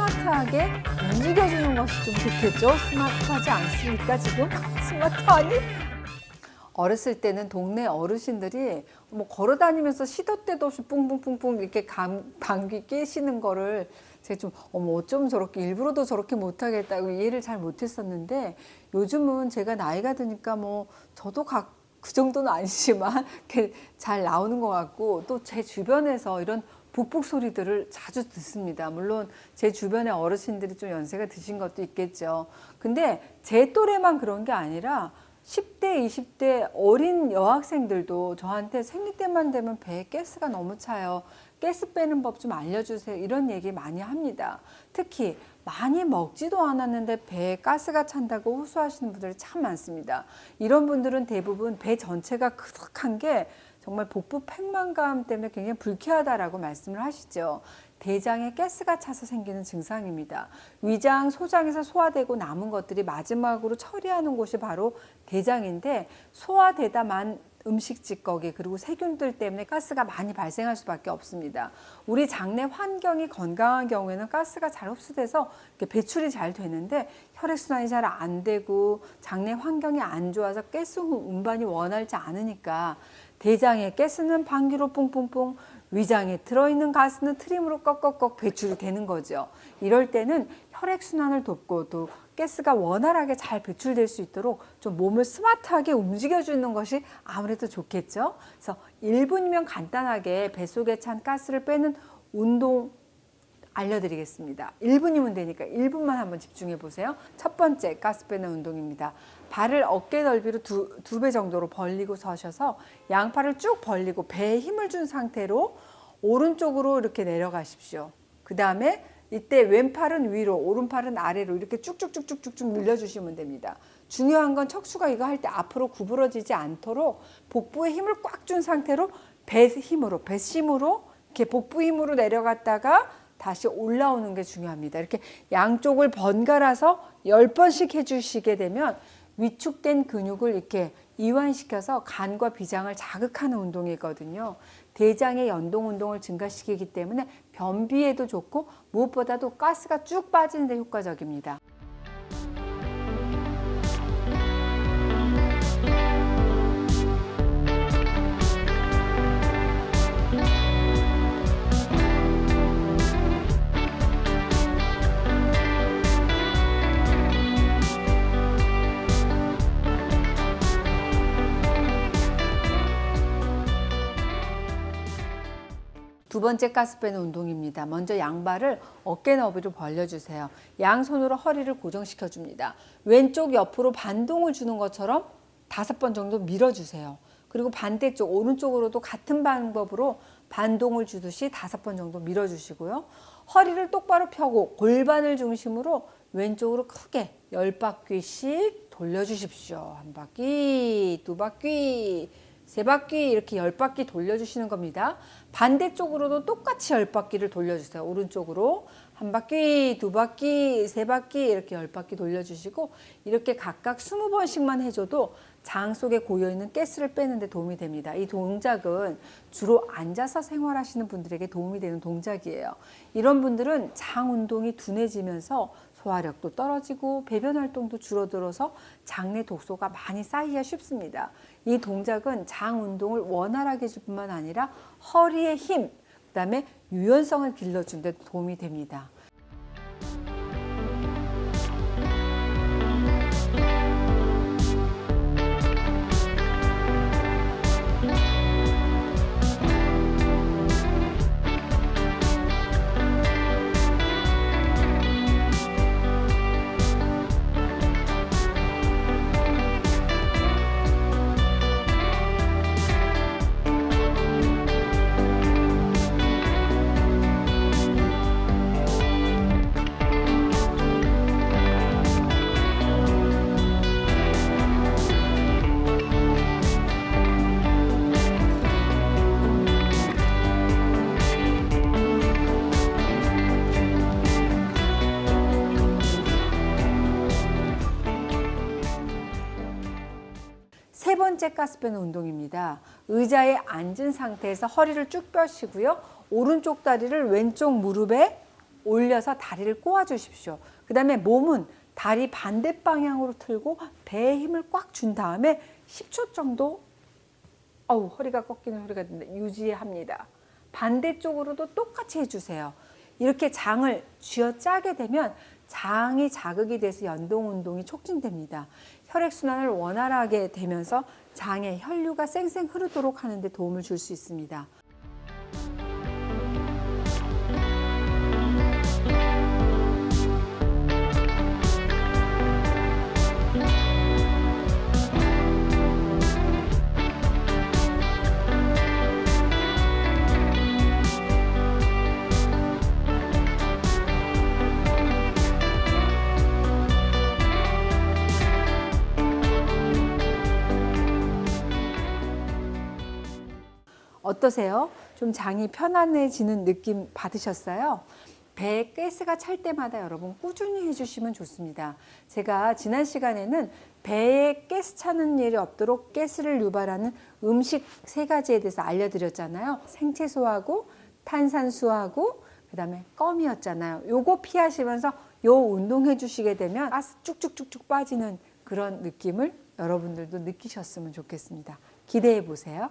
스마트하게 움직여주는 것이 좀 좋겠죠? 스마트하지 않습니까, 지금? 스마트하니? 어렸을 때는 동네 어르신들이 뭐 걸어 다니면서 시도 때도 없이 뿡뿡뿡뿡 이렇게 감, 감기 끼시는 거를 제가 좀 어머 어쩜 저렇게 일부러도 저렇게 못하겠다고 이해를 잘 못했었는데 요즘은 제가 나이가 드니까 뭐 저도 각 그 정도는 아니지만 잘 나오는 것 같고 또 제 주변에서 이런 북북 소리들을 자주 듣습니다. 물론 제 주변에 어르신들이 좀 연세가 드신 것도 있겠죠. 근데 제 또래만 그런 게 아니라 10대, 20대 어린 여학생들도 저한테 생리 때만 되면 배에 가스가 너무 차요. 가스 빼는 법 좀 알려주세요. 이런 얘기 많이 합니다. 특히 많이 먹지도 않았는데 배에 가스가 찬다고 호소하시는 분들이 참 많습니다. 이런 분들은 대부분 배 전체가 크득한 게 정말 복부 팽만감 때문에 굉장히 불쾌하다라고 말씀을 하시죠. 대장에 가스가 차서 생기는 증상입니다. 위장, 소장에서 소화되고 남은 것들이 마지막으로 처리하는 곳이 바로 대장인데 소화되다만 음식 찌꺼기 그리고 세균들 때문에 가스가 많이 발생할 수밖에 없습니다. 우리 장내 환경이 건강한 경우에는 가스가 잘 흡수돼서 배출이 잘 되는데 혈액 순환이 잘 안 되고 장내 환경이 안 좋아서 가스 운반이 원활치 않으니까 대장의 가스는 방귀로 뿡뿡뿡 위장에 들어있는 가스는 트림으로 꺽꺽꺽 배출이 되는 거죠. 이럴 때는 혈액 순환을 돕고 또 가스가 원활하게 잘 배출될 수 있도록 좀 몸을 스마트하게 움직여주는 것이 아무래도 좋겠죠. 그래서 1분이면 간단하게 뱃속에 찬 가스를 빼는 운동 알려드리겠습니다. 1분이면 되니까 1분만 한번 집중해 보세요. 첫 번째 가스 빼는 운동입니다. 발을 어깨 넓이로 두, 두 배 정도로 벌리고 서셔서 양팔을 쭉 벌리고 배에 힘을 준 상태로 오른쪽으로 이렇게 내려가십시오. 그 다음에 이때 왼팔은 위로, 오른팔은 아래로 이렇게 쭉쭉쭉쭉쭉쭉 늘려주시면 됩니다. 중요한 건 척수가 이거 할 때 앞으로 구부러지지 않도록 복부에 힘을 꽉 준 상태로 배 힘으로, 배심으로 이렇게 복부 힘으로 내려갔다가 다시 올라오는 게 중요합니다. 이렇게 양쪽을 번갈아서 열번씩 해주시게 되면 위축된 근육을 이렇게 이완시켜서 간과 비장을 자극하는 운동이거든요. 대장의 연동 운동을 증가시키기 때문에 변비에도 좋고 무엇보다도 가스가 쭉 빠지는 데 효과적입니다. 두 번째 가스 빼는 운동입니다. 먼저 양발을 어깨 너비로 벌려주세요. 양손으로 허리를 고정시켜 줍니다. 왼쪽 옆으로 반동을 주는 것처럼 다섯 번 정도 밀어주세요. 그리고 반대쪽 오른쪽으로도 같은 방법으로 반동을 주듯이 다섯 번 정도 밀어주시고요. 허리를 똑바로 펴고 골반을 중심으로 왼쪽으로 크게 열 바퀴씩 돌려주십시오. 한 바퀴, 두 바퀴, 세 바퀴 이렇게 열 바퀴 돌려주시는 겁니다. 반대쪽으로도 똑같이 열 바퀴를 돌려주세요. 오른쪽으로 한 바퀴, 두 바퀴, 세 바퀴 이렇게 열 바퀴 돌려주시고 이렇게 각각 스무 번씩만 해줘도 장 속에 고여 있는 가스를 빼는 데 도움이 됩니다. 이 동작은 주로 앉아서 생활하시는 분들에게 도움이 되는 동작이에요. 이런 분들은 장 운동이 둔해지면서 소화력도 떨어지고 배변 활동도 줄어들어서 장내 독소가 많이 쌓이기가 쉽습니다. 이 동작은 장 운동을 원활하게 해줄 뿐만 아니라 허리의 힘, 그 다음에 유연성을 길러준 데 도움이 됩니다. 번째 가스 빼는 운동입니다. 의자에 앉은 상태에서 허리를 쭉 펴시고요. 오른쪽 다리를 왼쪽 무릎에 올려서 다리를 꼬아 주십시오. 그 다음에 몸은 다리 반대 방향으로 틀고 배에 힘을 꽉 준 다음에 10초 정도 어우 허리가 꺾이는 소리가 유지합니다. 반대쪽으로도 똑같이 해주세요. 이렇게 장을 쥐어 짜게 되면 장이 자극이 돼서 연동 운동이 촉진됩니다. 혈액 순환을 원활하게 되면서 장에 혈류가 쌩쌩 흐르도록 하는 데 도움을 줄 수 있습니다. 어떠세요? 좀 장이 편안해지는 느낌 받으셨어요? 배에 가스가 찰 때마다 여러분 꾸준히 해주시면 좋습니다. 제가 지난 시간에는 배에 가스 차는 일이 없도록 가스를 유발하는 음식 세 가지에 대해서 알려드렸잖아요. 생채소하고 탄산수하고 그 다음에 껌이었잖아요. 요거 피하시면서 요 운동해 주시게 되면 가스 쭉쭉쭉쭉 빠지는 그런 느낌을 여러분들도 느끼셨으면 좋겠습니다. 기대해 보세요.